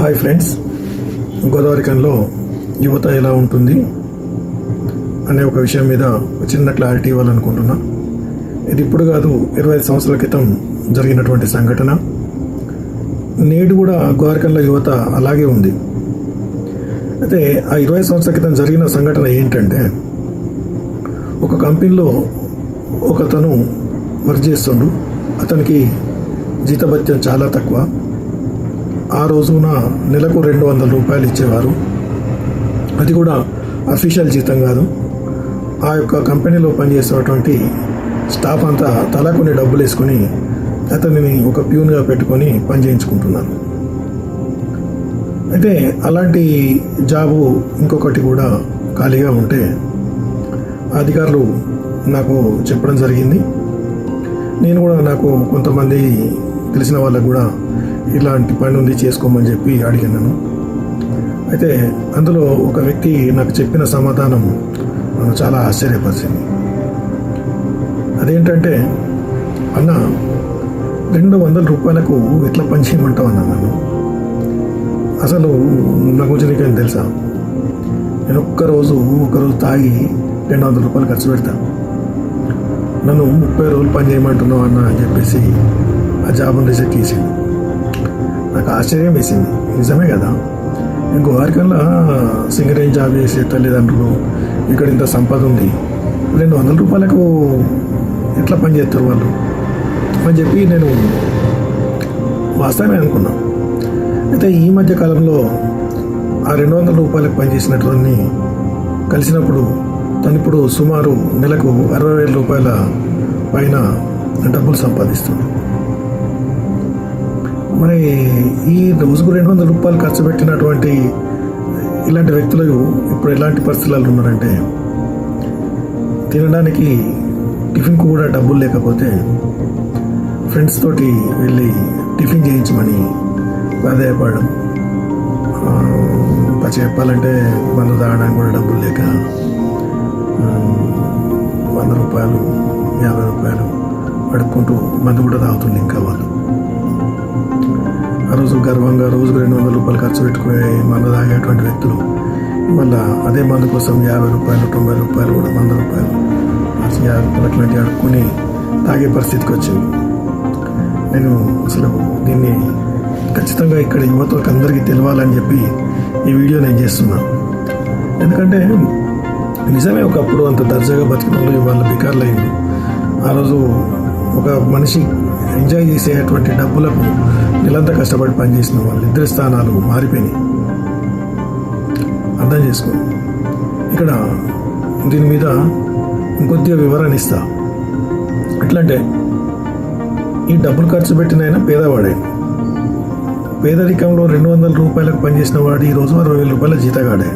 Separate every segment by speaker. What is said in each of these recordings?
Speaker 1: Hi friends. గోదావరికంలో యువత ఎలా ఉంటుంది అనే ఒక విషయం మీద చిన్న క్లారిటీ ఇవ్వాలనుకుంటున్నా. ఇది ఇప్పుడు కాదు ఇరవై ఐదు సంవత్సరాల క్రితం జరిగినటువంటి సంఘటన. నేడు కూడా గోదావరికంలో యువత అలాగే ఉంది. అయితే ఆ ఇరవై సంవత్సరాల క్రితం జరిగిన సంఘటన ఏంటంటే ఒక కంపెనీలో ఒకతను వర్క్ చేస్తుండు. అతనికి జీతభత్యం చాలా తక్కువ. ఆ రోజున నెలకు రెండు వందల రూపాయలు ఇచ్చేవారు. అది కూడా అఫీషియల్ జీతం కాదు. ఆ యొక్క కంపెనీలో పనిచేసేటువంటి స్టాఫ్ అంతా తలా కొన్ని డబ్బులు వేసుకొని అతనిని ఒక ప్యూన్గా పెట్టుకొని పని చేయించుకుంటున్నారు. అయితే అలాంటి జాబు ఇంకొకటి కూడా ఖాళీగా ఉంటే అధికారులు నాకు చెప్పడం జరిగింది. నేను కూడా నాకు కొంతమంది తెలిసిన వాళ్ళకు కూడా ఇలాంటి పని ఉంది చేసుకోమని చెప్పి అడిగినాను అయితే అందులో ఒక వ్యక్తి నాకు చెప్పిన సమాధానం నన్ను చాలా ఆశ్చర్యపరిచింది. అదేంటంటే అన్న రెండు వందల రూపాయలకు ఎట్లా పని చేయమంటావు అన్నా నన్ను? అసలు నా గురించి నీకేం తెలుసా? నేను ఒక్కరోజు ఒకరోజు తాగి రెండు వందల రూపాయలు ఖర్చు పెడతాను నన్ను ముప్పై రోజులు పని చేయమంటున్నావు అన్న అని చెప్పేసి ఆ జాబ్ రిజెక్ట్ చేసింది. నాకు ఆశ్చర్యం వేసింది. నిజమే కదా? ఇంకో వారికల్లా సింగరేజ్ జాబ్ చేసే తల్లిదండ్రులు ఇక్కడ ఇంత సంపద ఉంది. రెండు వందల రూపాయలకు ఎట్లా పని చేస్తారు వాళ్ళు? అని చెప్పి నేను వాస్తవమే అనుకున్నాను అయితే ఈ మధ్య కాలంలో ఆ రెండు వందల రూపాయలకు పనిచేసినటువంటి కలిసినప్పుడు తను ఇప్పుడు సుమారు నెలకు అరవై వేల రూపాయల పైన డబ్బులు సంపాదిస్తుంది. మరి ఈ రోజుకు రెండు వందల రూపాయలు ఖర్చు పెట్టినటువంటి ఇలాంటి వ్యక్తులు ఇప్పుడు ఎలాంటి పరిస్థితులలో ఉన్నారంటే తినడానికి టిఫిన్కు కూడా డబ్బులు లేకపోతే ఫ్రెండ్స్ తోటి వెళ్ళి టిఫిన్ చేయించమని ప్రాధాయపడడం చెప్పాలంటే మందు తాగడానికి కూడా డబ్బులు లేక వంద రూపాయలు యాభై రూపాయలు అడుక్కుంటూ మందు కూడా తాగుతుంది ఇంకా వాళ్ళు. ఆ రోజు గర్వంగా రోజుకు రెండు వందల రూపాయలు ఖర్చు పెట్టుకుని మందు తాగేటువంటి వ్యక్తులు. మళ్ళీ అదే మందు కోసం యాభై రూపాయలు తొంభై రూపాయలు కూడా వంద రూపాయలు యాభై రూపాయలు అట్లాంటివి అడుక్కొని తాగే పరిస్థితికి వచ్చింది నేను అసలు దీన్ని ఖచ్చితంగా ఇక్కడ యువతకు అందరికీ తెలవాలని చెప్పి ఈ వీడియో నేను చేస్తున్నాను ఎందుకంటే నిజమే ఒకప్పుడు అంత దర్జాగా బతికిన వాళ్ళు ఇవాళ బికార్లు అయింది ఆ రోజు ఒక మనిషి ఎంజాయ్ చేసేటువంటి డబ్బులకు నిలంతా కష్టపడి పనిచేసిన వాళ్ళు ఇద్దరి స్థానాలు మారిపోయినాయి. అర్థం చేసుకో. ఇక్కడ దీని మీద ఇంకొద్దిగా వివరణ ఇస్తా. ఎట్లంటే ఈ డబ్బులు ఖర్చు పెట్టిన ఆయన పేదవాడే. పేదరికంలో రెండు వందల రూపాయలకు పనిచేసిన వాడు ఈ రోజు అరవై వేల రూపాయల జీతగాడే.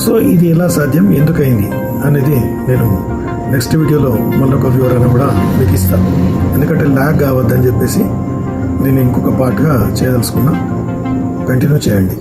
Speaker 1: సో ఇది ఎలా సాధ్యం? ఎందుకైంది? అనేది నేను నెక్స్ట్ వీడియోలో మళ్ళీ ఒక వివరణ కూడా మీకు ఇస్తాను. ఎందుకంటే ల్యాగ్ కావద్దని చెప్పేసి నేను ఇంకొక పార్ట్గా చేయదలుచుకున్నా. కంటిన్యూ చేయండి.